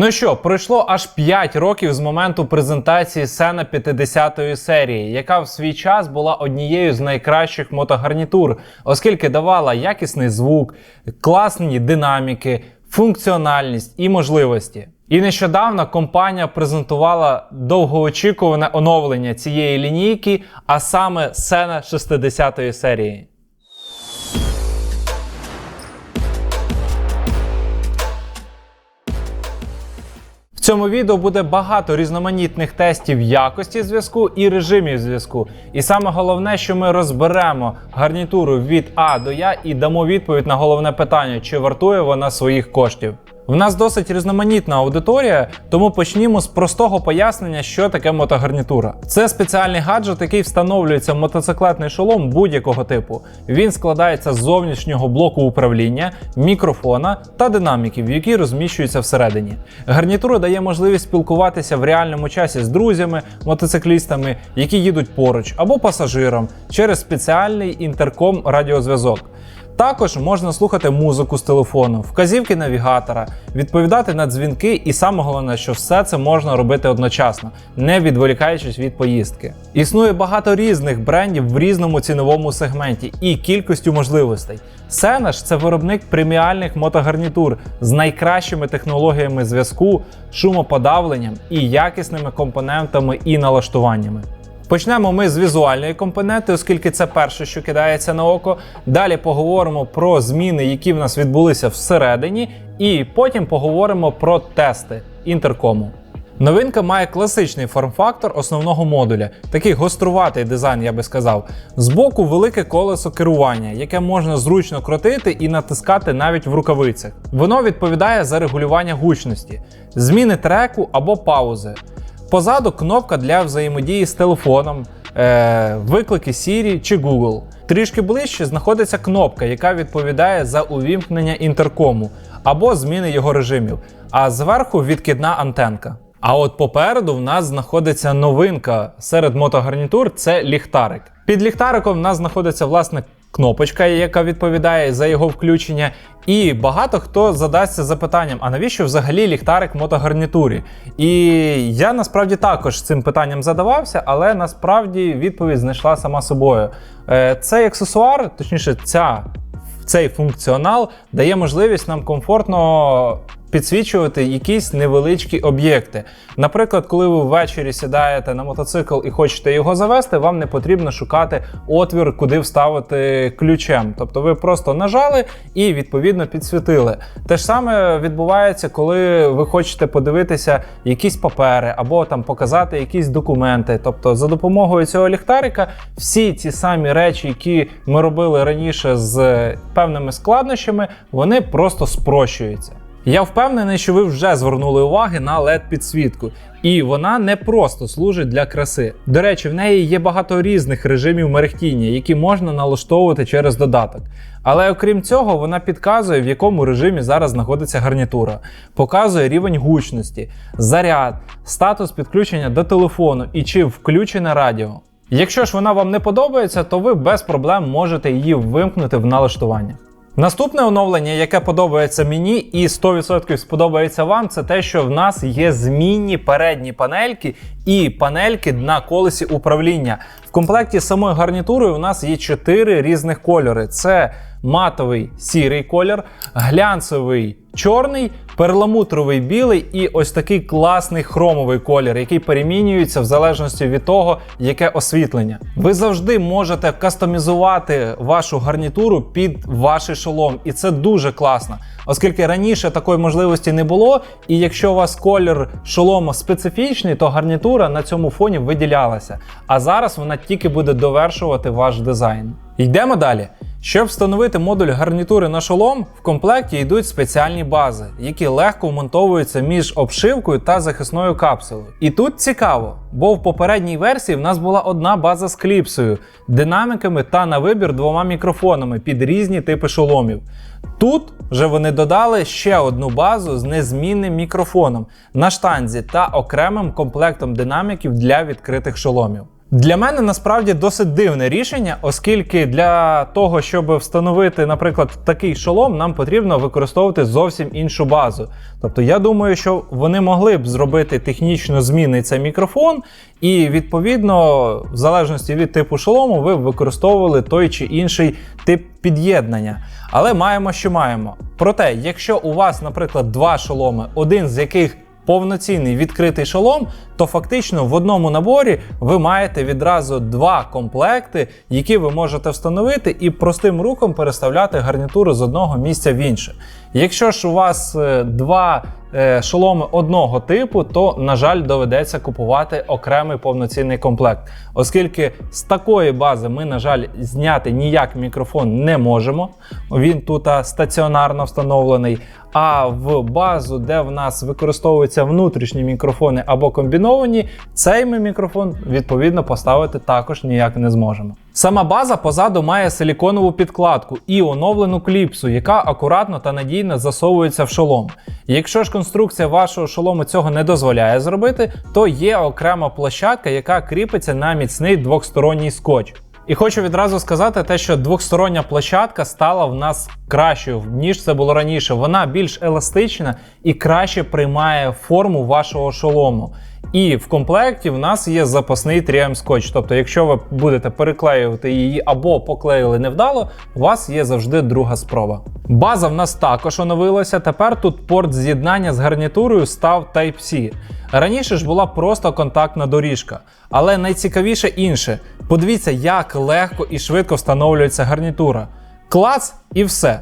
Ну що, пройшло аж 5 років з моменту презентації Сена 50-ї серії, яка в свій час була однією з найкращих мотогарнітур, оскільки давала якісний звук, класні динаміки, функціональність і можливості. І нещодавно компанія презентувала довгоочікуване оновлення цієї лінійки, а саме Сена 60-ї серії. Цьому відео буде багато різноманітних тестів якості зв'язку і режимів зв'язку. І саме головне, що ми розберемо гарнітуру від А до Я і дамо відповідь на головне питання, чи вартує вона своїх коштів. В нас досить різноманітна аудиторія, тому почнімо з простого пояснення, що таке мотогарнітура. Це спеціальний гаджет, який встановлюється в мотоциклетний шолом будь-якого типу. Він складається з зовнішнього блоку управління, мікрофона та динаміків, які розміщуються всередині. Гарнітура дає можливість спілкуватися в реальному часі з друзями, мотоциклістами, які їдуть поруч, або пасажиром через спеціальний інтерком радіозв'язок. Також можна слухати музику з телефону, вказівки навігатора, відповідати на дзвінки, і саме головне, що все це можна робити одночасно, не відволікаючись від поїздки. Існує багато різних брендів в різному ціновому сегменті і кількістю можливостей. Сенаж це виробник преміальних мотогарнітур з найкращими технологіями зв'язку, шумоподавленням і якісними компонентами і налаштуваннями. Почнемо ми з візуальної компоненти, оскільки це перше, що кидається на око. Далі поговоримо про зміни, які в нас відбулися всередині, і потім поговоримо про тести інтеркому. Новинка має класичний форм-фактор основного модуля, такий гоструватий дизайн, я би сказав. Збоку велике колесо керування, яке можна зручно крутити і натискати навіть в рукавицях. Воно відповідає за регулювання гучності, зміни треку або паузи. Позаду кнопка для взаємодії з телефоном, е, виклики Siri чи Google. Трішки ближче знаходиться кнопка, яка відповідає за увімкнення інтеркому або зміни його режимів. А зверху відкидна антенка. А от попереду в нас знаходиться новинка серед мотогарнітур це ліхтарик. Під ліхтариком в нас знаходиться власне кнопочка, яка відповідає за його включення. І багато хто задасться запитанням: а навіщо взагалі ліхтарик в мотогарнітурі? І я насправді також цим питанням задавався, але насправді відповідь знайшла сама собою. Е, Цей аксесуар, точніше, ця, цей функціонал дає можливість нам комфортно підсвічувати якісь невеличкі об'єкти. Наприклад, коли ви ввечері сідаєте на мотоцикл і хочете його завести, вам не потрібно шукати отвір, куди вставити ключем. Тобто ви просто нажали і відповідно підсвітили. Те ж саме відбувається, коли ви хочете подивитися якісь папери або там показати якісь документи. Тобто, за допомогою цього ліхтарика всі ці самі речі, які ми робили раніше з певними складнощами, вони просто спрощуються. Я впевнений, що ви вже звернули уваги на led підсвітку, і вона не просто служить для краси. До речі, в неї є багато різних режимів мерехтіння, які можна налаштовувати через додаток. Але окрім цього, вона підказує, в якому режимі зараз знаходиться гарнітура, показує рівень гучності, заряд, статус підключення до телефону і чи включене радіо. Якщо ж вона вам не подобається, то ви без проблем можете її вимкнути в налаштування. Наступне оновлення, яке подобається мені і 100% сподобається вам, це те, що в нас є змінні передні панельки і панельки на колесі управління. В комплекті самої гарнітури у нас є 4 різних кольори: це матовий сірий колір, глянцевий чорний, перламутровий білий і ось такий класний хромовий колір, який перемінюється в залежності від того, яке освітлення. Ви завжди можете кастомізувати вашу гарнітуру під ваш шолом, і це дуже класно, оскільки раніше такої можливості не було. І якщо у вас колір шолома специфічний, то гарнітура на цьому фоні виділялася. А зараз вона тільки буде довершувати ваш дизайн. Йдемо далі. Щоб встановити модуль гарнітури на шолом, в комплекті йдуть спеціальні бази, які легко вмонтовуються між обшивкою та захисною капсулою. І тут цікаво, бо в попередній версії в нас була одна база з кліпсою, динаміками та на вибір двома мікрофонами під різні типи шоломів. Тут вже вони додали ще одну базу з незмінним мікрофоном на штанзі та окремим комплектом динаміків для відкритих шоломів. Для мене насправді досить дивне рішення, оскільки для того, щоб встановити, наприклад, такий шолом, нам потрібно використовувати зовсім іншу базу. Тобто, я думаю, що вони могли б зробити технічно змінний цей мікрофон, і відповідно, в залежності від типу шолому, ви б використовували той чи інший тип під'єднання. Але маємо, що маємо. Проте, якщо у вас, наприклад, два шоломи, один з яких повноцінний відкритий шолом, то фактично в одному наборі ви маєте відразу два комплекти, які ви можете встановити і простим рухом переставляти гарнітуру з одного місця в інше. Якщо ж у вас е, два шоломи одного типу, то, на жаль, доведеться купувати окремий повноцінний комплект, оскільки з такої бази ми, на жаль, зняти ніяк мікрофон не можемо. Він тут стаціонарно встановлений. А в базу, де в нас використовуються внутрішні мікрофони або комбіновані, цей ми мікрофон відповідно поставити також ніяк не зможемо. Сама база позаду має силіконову підкладку і оновлену кліпсу, яка акуратно та надійно засовується в шолом. Якщо ж конструкція вашого шолому цього не дозволяє зробити, то є окрема площадка, яка кріпиться на міцний двохсторонній скотч. І хочу відразу сказати те, що двохстороння площадка стала в нас кращою, ніж це було раніше. Вона більш еластична і краще приймає форму вашого шолому. І в комплекті в нас є запасний 3М скотч. Тобто, якщо ви будете переклеювати її або поклеїли невдало, у вас є завжди друга спроба. База в нас також оновилася. Тепер тут порт з'єднання з гарнітурою став Type-C. Раніше ж була просто контактна доріжка. Але найцікавіше інше. Подивіться, як легко і швидко встановлюється гарнітура. Клац і все.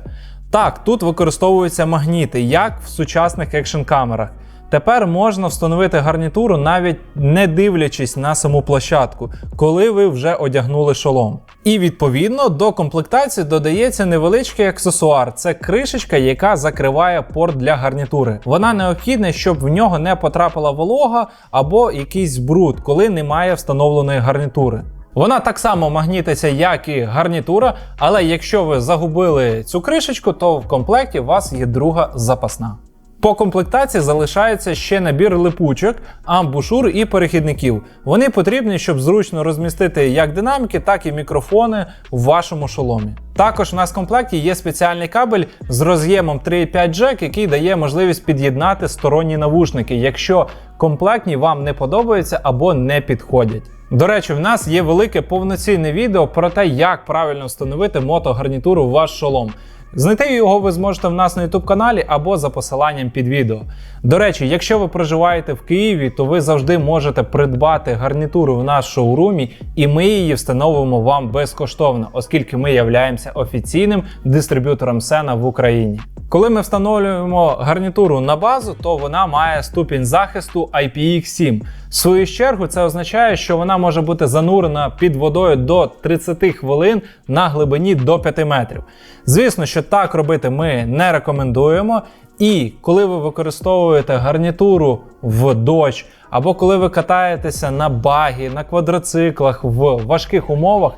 Так, тут використовуються магніти, як в сучасних екшн камерах. Тепер можна встановити гарнітуру навіть не дивлячись на саму площадку, коли ви вже одягнули шолом. І відповідно до комплектації додається невеличкий аксесуар. Це кришечка, яка закриває порт для гарнітури. Вона необхідна, щоб в нього не потрапила волога або якийсь бруд, коли немає встановленої гарнітури. Вона так само магнітиться, як і гарнітура, але якщо ви загубили цю кришечку, то в комплекті у вас є друга запасна. По комплектації залишається ще набір липучок, амбушур і перехідників. Вони потрібні, щоб зручно розмістити як динаміки, так і мікрофони в вашому шоломі. Також у нас в комплекті є спеціальний кабель з роз'ємом 3,5 джек, який дає можливість під'єднати сторонні навушники, якщо комплектні вам не подобаються або не підходять. До речі, в нас є велике повноцінне відео про те, як правильно встановити мотогарнітуру в ваш шолом. Знайти його ви зможете в нас на YouTube каналі або за посиланням під відео. До речі, якщо ви проживаєте в Києві, то ви завжди можете придбати гарнітуру в наш шоурумі, і ми її встановимо вам безкоштовно, оскільки ми являємося офіційним дистриб'ютором Сена в Україні. Коли ми встановлюємо гарнітуру на базу, то вона має ступінь захисту IPX7. В свою чергу, це означає, що вона може бути занурена під водою до 30 хвилин на глибині до 5 метрів. Звісно, що так робити ми не рекомендуємо. І коли ви використовуєте гарнітуру в дощ, або коли ви катаєтеся на багі, на квадроциклах в важких умовах,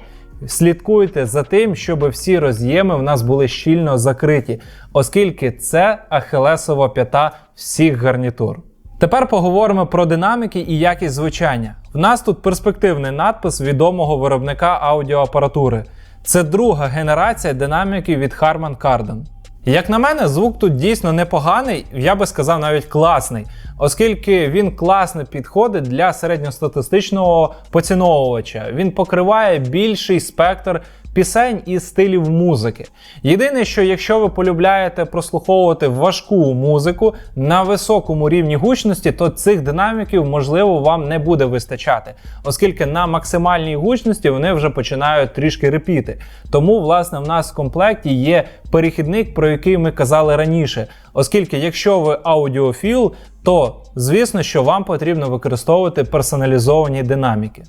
слідкуйте за тим, щоб всі роз'єми в нас були щільно закриті, оскільки це ахилесова п'ята всіх гарнітур. Тепер поговоримо про динаміки і якість звучання. В нас тут перспективний надпис відомого виробника аудіоапаратури. Це друга генерація динаміки від Harman Kardon. Як на мене, звук тут дійсно непоганий, я би сказав навіть класний, оскільки він класно підходить для середньостатистичного поціновувача. Він покриває більший спектр пісень і стилів музики. Єдине, що якщо ви полюбляєте прослуховувати важку музику на високому рівні гучності, то цих динаміків можливо вам не буде вистачати, оскільки на максимальній гучності вони вже починають трішки репіти. Тому, власне, в нас в комплекті є перехідник, про який ми казали раніше. Оскільки, якщо ви аудіофіл, то звісно, що вам потрібно використовувати персоналізовані динаміки.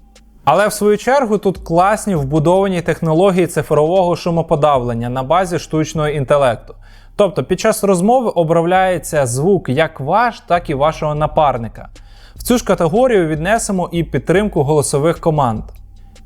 Але в свою чергу тут класні вбудовані технології цифрового шумоподавлення на базі штучного інтелекту. Тобто під час розмови обробляється звук як ваш, так і вашого напарника. В цю ж категорію віднесемо і підтримку голосових команд.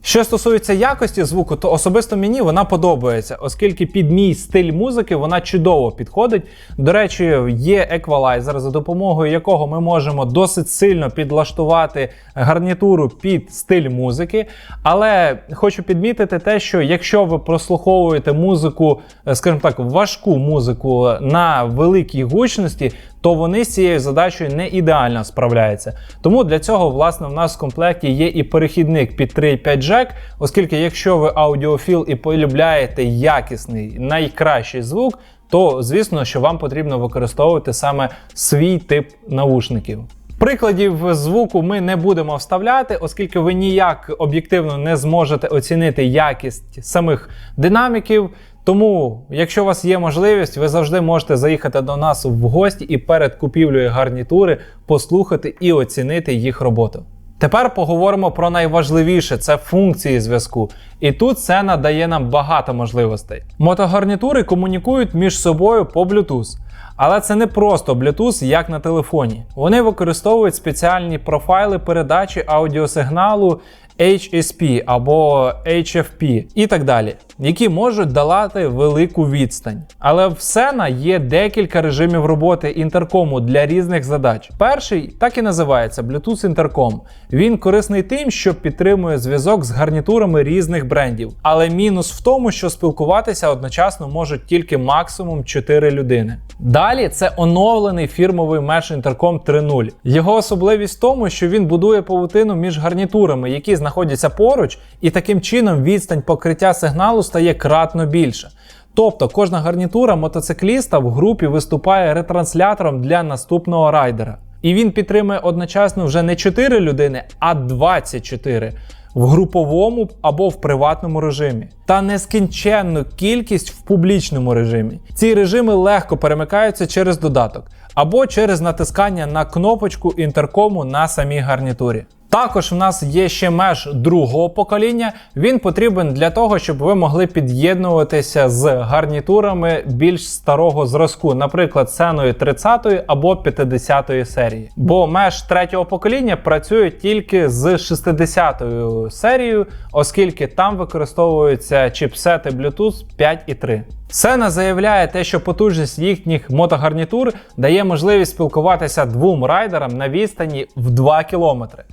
Що стосується якості звуку, то особисто мені вона подобається, оскільки під мій стиль музики вона чудово підходить. До речі, є еквалайзер, за допомогою якого ми можемо досить сильно підлаштувати гарнітуру під стиль музики. Але хочу підмітити те, що якщо ви прослуховуєте музику, е, скажімо так, важку музику на великій гучності, то вони з цією задачею не ідеально справляються. Тому для цього, власне, в нас в комплекті є і перехідник під 3,5 джек, оскільки якщо ви аудіофіл і полюбляєте якісний, найкращий звук, то звісно, що вам потрібно використовувати саме свій тип навушників. Прикладів звуку ми не будемо вставляти, оскільки ви ніяк об'єктивно не зможете оцінити якість самих динаміків. Тому, якщо у вас є можливість, ви завжди можете заїхати до нас в гості і перед купівлею гарнітури послухати і оцінити їх роботу. Тепер поговоримо про найважливіше це функції зв'язку. І тут це надає нам багато можливостей. Мотогарнітури комунікують між собою по Bluetooth. Але це не просто Bluetooth, як на телефоні. Вони використовують спеціальні профайли передачі аудіосигналу HSP або HFP і так далі, які можуть долати велику відстань. Але в Sena є декілька режимів роботи інтеркому для різних задач. Перший так і називається Bluetooth інтерком. Він корисний тим, що підтримує зв'язок з гарнітурами різних брендів. Але мінус в тому, що спілкуватися одночасно можуть тільки максимум 4 людини. Далі це оновлений фірмовий Mesh Intercom 3.0. Його особливість в тому, що він будує павутину між гарнітурами, які знаходяться поруч, і таким чином відстань покриття сигналу стає кратно більше. Тобто кожна гарнітура мотоцикліста в групі виступає ретранслятором для наступного райдера. І він підтримує одночасно вже не 4 людини, а 24 в груповому або в приватному режимі, та нескінченну кількість в публічному режимі. Ці режими легко перемикаються через додаток або через натискання на кнопочку інтеркому на самій гарнітурі. Також в нас є ще меж другого покоління. Він потрібен для того, щоб ви могли під'єднуватися з гарнітурами більш старого зразку, наприклад, сеною 30 або 50 серії. Бо меж третього покоління працює тільки з 60 серією, оскільки там використовуються чіпсети Bluetooth 5.3. Сена заявляє те, що потужність їхніх мотогарнітур дає можливість спілкуватися двом райдерам на відстані в 2 кілометри.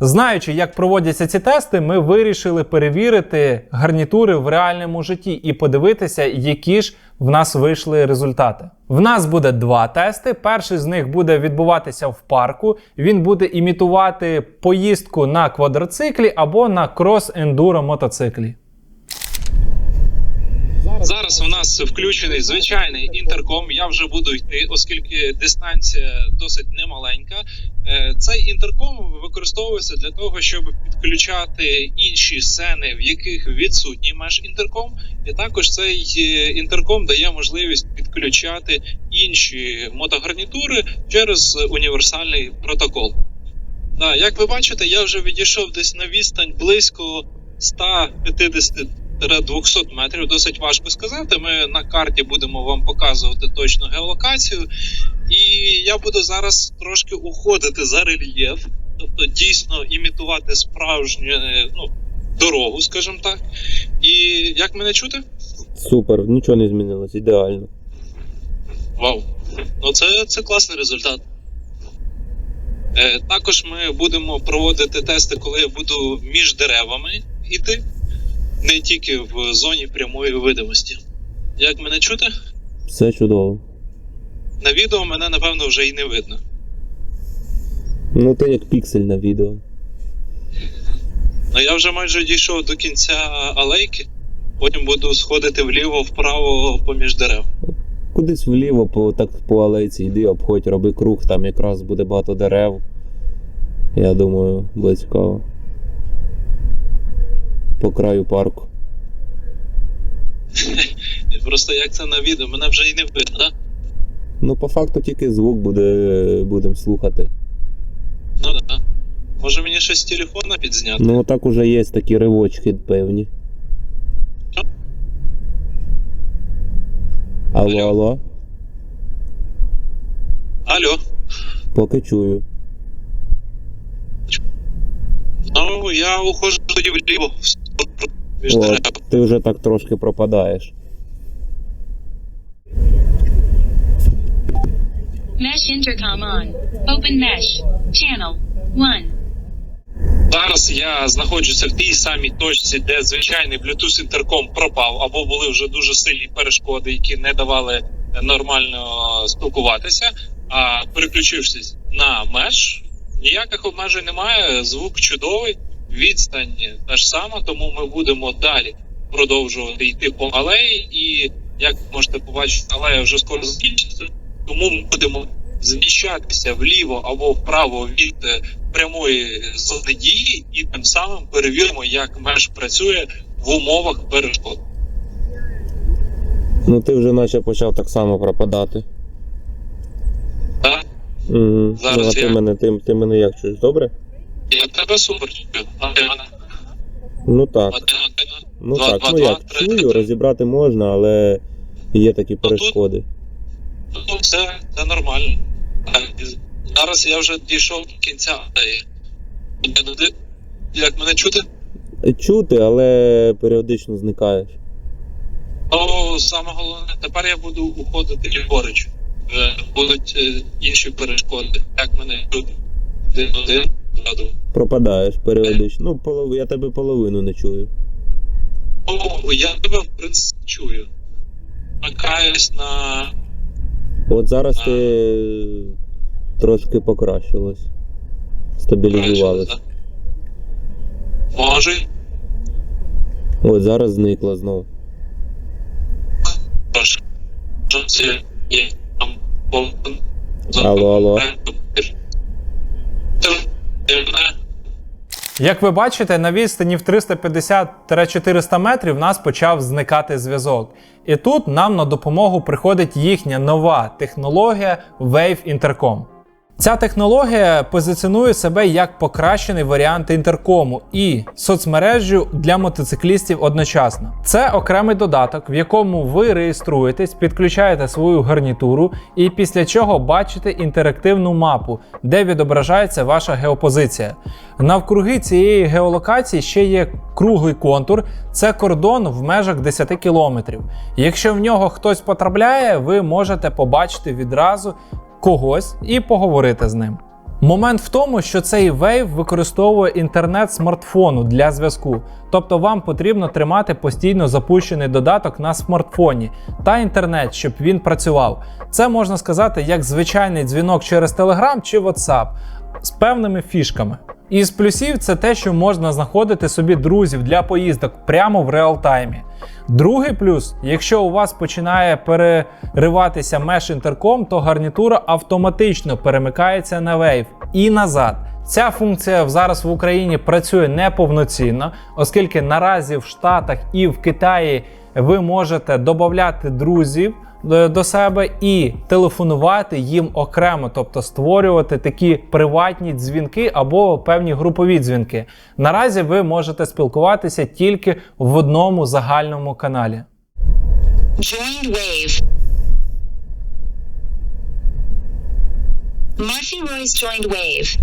Знаючи, як проводяться ці тести, ми вирішили перевірити гарнітури в реальному житті і подивитися, які ж в нас вийшли результати. В нас буде два тести. Перший з них буде відбуватися в парку. Він буде імітувати поїздку на квадроциклі або на крос-ендуро мотоциклі. Зараз у нас включений звичайний інтерком. Я вже буду йти, оскільки дистанція досить немаленька. Е, Цей інтерком використовується для того, щоб підключати інші сцени, в яких відсутній меж інтерком. І також цей е, інтерком дає можливість підключати інші мотогарнітури через універсальний протокол. Да, як ви бачите, я вже відійшов десь на відстань близько 150 200 метрів. Досить важко сказати. Ми на карті будемо вам показувати точну геолокацію, і я буду зараз трошки уходити за рельєф, тобто дійсно імітувати справжню е, ну, дорогу, скажімо так. І як мене чути? Супер, нічого не змінилось, ідеально. Вау! Ну це, це класний результат. Е, також ми будемо проводити тести, коли я буду між деревами йти, не тільки в зоні прямої видимості. Як мене чути? Все чудово. На відео мене напевно вже і не видно. Ну то як піксель на відео. Ну я вже майже дійшов до кінця алейки, потім буду сходити вліво, вправо поміж дерев. Кудись вліво, по, так по алейці йди, обходь, роби круг, там якраз буде багато дерев. Я думаю, буде цікаво. По краю парку. Просто як це на відео, мене вже і не видно, да? Ну, по факту тільки звук буде, будемо слухати. Ну да. Може мені щось з телефона підзняти? Ну так уже є такі ривочки певні. Алло, Алло. алло, Алло. поки чую. Ну, я ухожу тоді вліво От, ти вже так трошки пропадаєш. Mesh intercom on. Open mesh. Channel 1. Зараз я знаходжуся в тій самій точці, де звичайний Bluetooth інтерком пропав, або були вже дуже сильні перешкоди, які не давали нормально спілкуватися. А переключившись на меш, ніяких обмежень немає. Звук чудовий, відстань та ж сама, тому ми будемо далі продовжувати йти по алеї. І як ви можете побачити, алея вже скоро закінчиться, тому ми будемо зміщатися вліво або вправо від е, прямої зони дії, і тим самим перевіримо, як меж працює в умовах перешкод. Ну ти вже наче почав так само пропадати. Так? Угу. Зараз ну, а ти мене, ти, ти мене як чуєш, добре? Я тебе супер чую. А ти мене? Ну так. Ну Два, так, два, ну два, як, три, чую, три. розібрати можна, але є такі тут- перешкоди. Ну, все, це нормально. І Зараз я вже дійшов до кінця алеї. Як мене чути? Чути, але періодично зникаєш. Ну, саме головне, тепер я буду уходити ліворуч. Вже будуть е, інші перешкоди. Як мене чути? Один, один. Пропадаєш періодично. Ну, полов... я тебе половину не чую. Ну, я тебе в принципі чую. Макаюсь на. От зараз ти трошки покращилось. Стабілізувалось. Може, От зараз зникло знов. трошки. Що це є там. Алло, алло. Як ви бачите, на відстані в 350-400 метрів нас почав зникати зв'язок. І тут нам на допомогу приходить їхня нова технологія Wave Intercom. Ця технологія позиціонує себе як покращений варіант інтеркому і соцмережю для мотоциклістів одночасно. Це окремий додаток, в якому ви реєструєтесь, підключаєте свою гарнітуру і після чого бачите інтерактивну мапу, де відображається ваша геопозиція. Навкруги цієї геолокації ще є круглий контур, це кордон в межах 10 кілометрів. Якщо в нього хтось потрапляє, ви можете побачити відразу когось і поговорити з ним. Момент в тому, що цей Wave використовує інтернет смартфону для зв'язку, тобто вам потрібно тримати постійно запущений додаток на смартфоні та інтернет, щоб він працював. Це можна сказати як звичайний дзвінок через Telegram чи WhatsApp з певними фішками. Із плюсів це те, що можна знаходити собі друзів для поїздок прямо в реалтаймі. Другий плюс, якщо у вас починає перериватися меш інтерком, то гарнітура автоматично перемикається на Wave і назад. Ця функція зараз в Україні працює неповноцінно, оскільки наразі в Штатах і в Китаї ви можете додати друзів до себе і телефонувати їм окремо, тобто створювати такі приватні дзвінки або певні групові дзвінки. Наразі ви можете спілкуватися тільки в одному загальному каналі. Joined Wave. Murphy Royce joined Wave.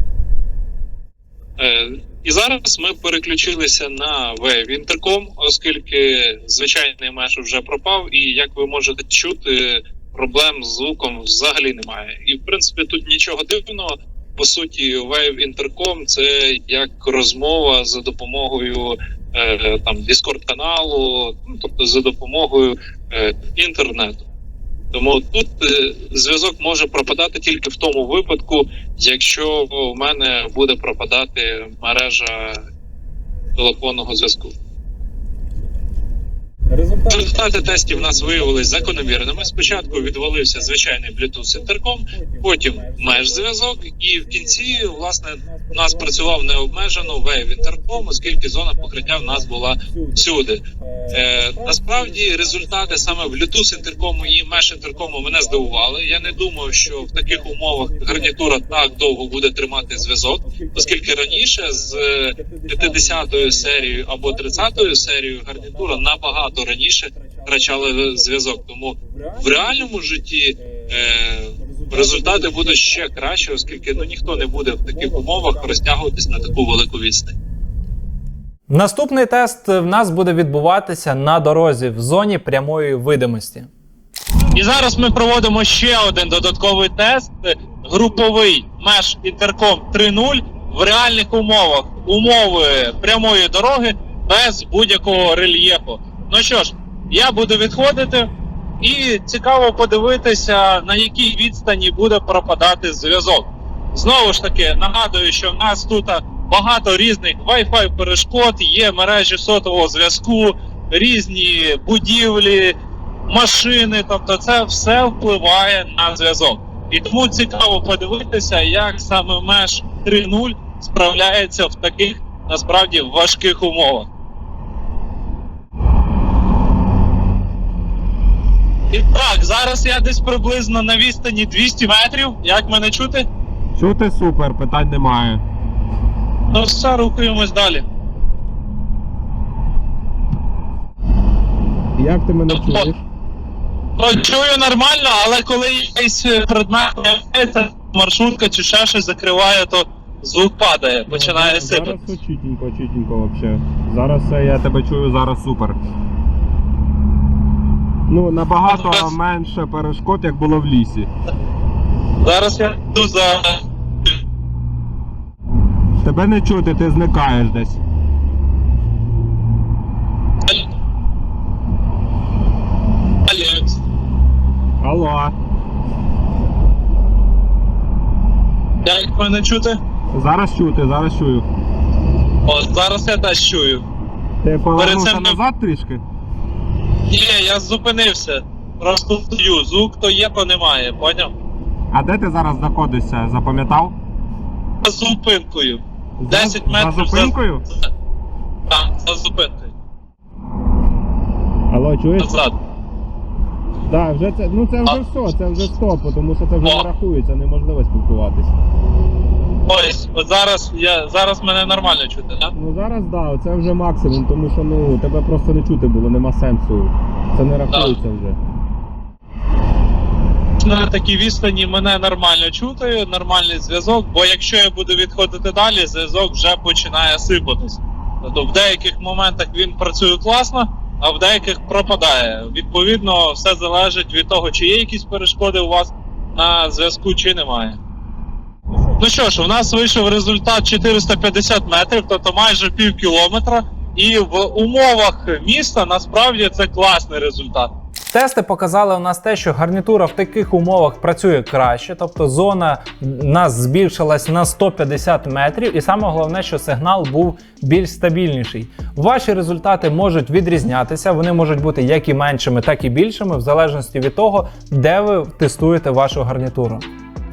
Е, І зараз ми переключилися на Wave Intercom, оскільки звичайний меш вже пропав, і як ви можете чути, проблем з звуком взагалі немає. І в принципі тут нічого дивного. По суті, Wave Intercom це як розмова за допомогою е, там Discord каналу, ну, тобто за допомогою е, інтернету. Тому тут е, зв'язок може пропадати тільки в тому випадку, якщо в мене буде пропадати мережа телефонного зв'язку. Результати тестів у нас виявилися закономірними. Спочатку відвалився звичайний Bluetooth інтерком, потім меж зв'язок, і в кінці, власне, у нас працював необмежено Wave інтерком, оскільки зона покриття в нас була всюди. Е, насправді результати саме Bluetooth інтеркому і Mesh інтеркому мене здивували. Я не думав, що в таких умовах гарнітура так довго буде тримати зв'язок, оскільки раніше з е, 50-ю серією або 30-ю серією гарнітура набагато раніше втрачала зв'язок. Тому в реальному житті е, результати будуть ще краще, оскільки ну ніхто не буде в таких умовах розтягуватись на таку велику відстань. Наступний тест в нас буде відбуватися на дорозі в зоні прямої видимості. І зараз ми проводимо ще один додатковий тест груповий Mesh Intercom 3.0 в реальних умовах. Умови прямої дороги без будь-якого рельєфу. Ну що ж, я буду відходити, і цікаво подивитися, на якій відстані буде пропадати зв'язок. Знову ж таки, нагадую, що в нас тут багато різних Wi-Fi перешкод, є мережі сотового зв'язку, різні будівлі, машини, тобто це все впливає на зв'язок. І тому цікаво подивитися, як саме Mesh 3.0 справляється в таких насправді важких умовах. І так, зараз я десь приблизно на відстані 200 метрів. Як мене чути? Чути супер, питань немає. Ну все, рухаємось далі. Як ти мене чуєш? Ну, чую нормально, але коли якийсь предмет появляється, маршрутка чи ще щось закриває, то звук падає, починає сипати. Зараз все чітенько, чітенько вообще. Зараз все, я тебе чую, зараз супер. Ну, набагато Зараз- менше перешкод, як було в лісі. Зараз я йду за. Тебе не чути, ти зникаєш десь. Далі. Алло. Як мене чути? Зараз чути, зараз чую. О, зараз я теж чую. Ти повернувся цим не- назад трішки? Ні, я зупинився. Просто стою. Звук то є, то немає, поняв? А де ти зараз знаходишся? Запам'ятав? За зупинкою. 10 метрів За зупинкою? За... Так, за зупинкою. Алло, чуєш? Назад. Так, вже це, ну це вже все, це вже стоп, тому що це вже не рахується, неможливо спілкуватися. Ось, от зараз я зараз мене нормально чути, так? Ну зараз да, це вже максимум, тому що ну тебе просто не чути було, нема сенсу. Це не рахується вже. На такій відстані мене нормально чути, нормальний зв'язок, бо якщо я буду відходити далі, зв'язок вже починає сипатись. Тобто в деяких моментах він працює класно, а в деяких пропадає. Відповідно, все залежить від того, чи є якісь перешкоди у вас на зв'язку, чи немає. Ну що ж, у нас вийшов результат 450 метрів, тобто майже пів кілометра. І в умовах міста насправді це класний результат. Тести показали у нас те, що гарнітура в таких умовах працює краще, тобто зона в нас збільшилась на 150 метрів, і саме головне, що сигнал був більш стабільніший. Ваші результати можуть відрізнятися, вони можуть бути як і меншими, так і більшими, в залежності від того, де ви тестуєте вашу гарнітуру.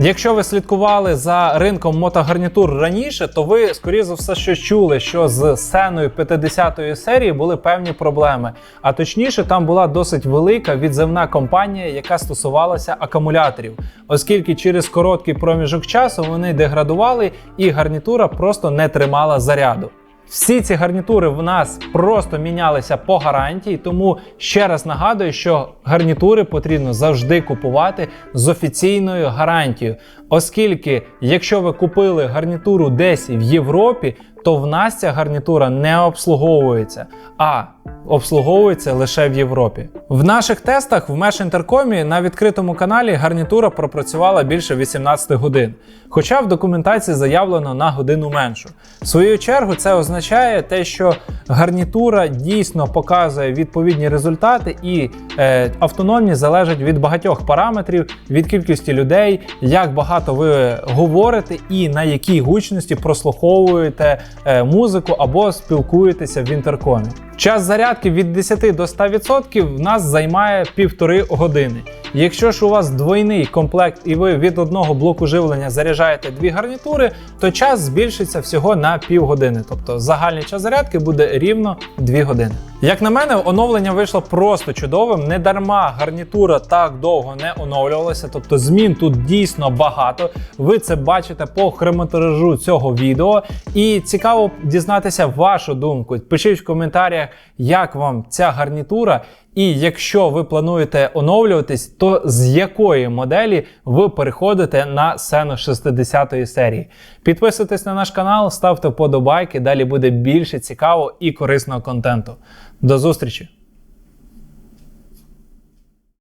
Якщо ви слідкували за ринком мотогарнітур раніше, то ви, скоріше за все, що чули, що з сценою 50-ї серії були певні проблеми. А точніше, там була досить велика відзивна компанія, яка стосувалася акумуляторів, оскільки через короткий проміжок часу вони деградували і гарнітура просто не тримала заряду. Всі ці гарнітури в нас просто мінялися по гарантії, тому ще раз нагадую, що гарнітури потрібно завжди купувати з офіційною гарантією, оскільки якщо ви купили гарнітуру десь в Європі, то в нас ця гарнітура не обслуговується, а обслуговується лише в Європі. В наших тестах в Mesh Інтеркомі на відкритому каналі гарнітура пропрацювала більше 18 годин, хоча в документації заявлено на годину меншу. В свою чергу це означає те, що гарнітура дійсно показує відповідні результати, і е, автономність залежить від багатьох параметрів, від кількості людей, як багато ви говорите і на якій гучності прослуховуєте е, музику або спілкуєтеся в інтеркомі. Час зарядки від 10 до 100% в нас займає півтори години. Якщо ж у вас двойний комплект і ви від одного блоку живлення заряджаєте дві гарнітури, то час збільшиться всього на півгодини. Тобто загальний час зарядки буде рівно 2 години. Як на мене, оновлення вийшло просто чудовим. Не дарма гарнітура так довго не оновлювалася. Тобто змін тут дійсно багато. Ви це бачите по хронометражу цього відео. І цікаво дізнатися вашу думку. Пишіть в коментарях, як вам ця гарнітура, і якщо ви плануєте оновлюватись, то з якої моделі ви переходите на Seno 60 серії. Підписуйтесь на наш канал, ставте вподобайки, далі буде більше цікавого і корисного контенту. До зустрічі!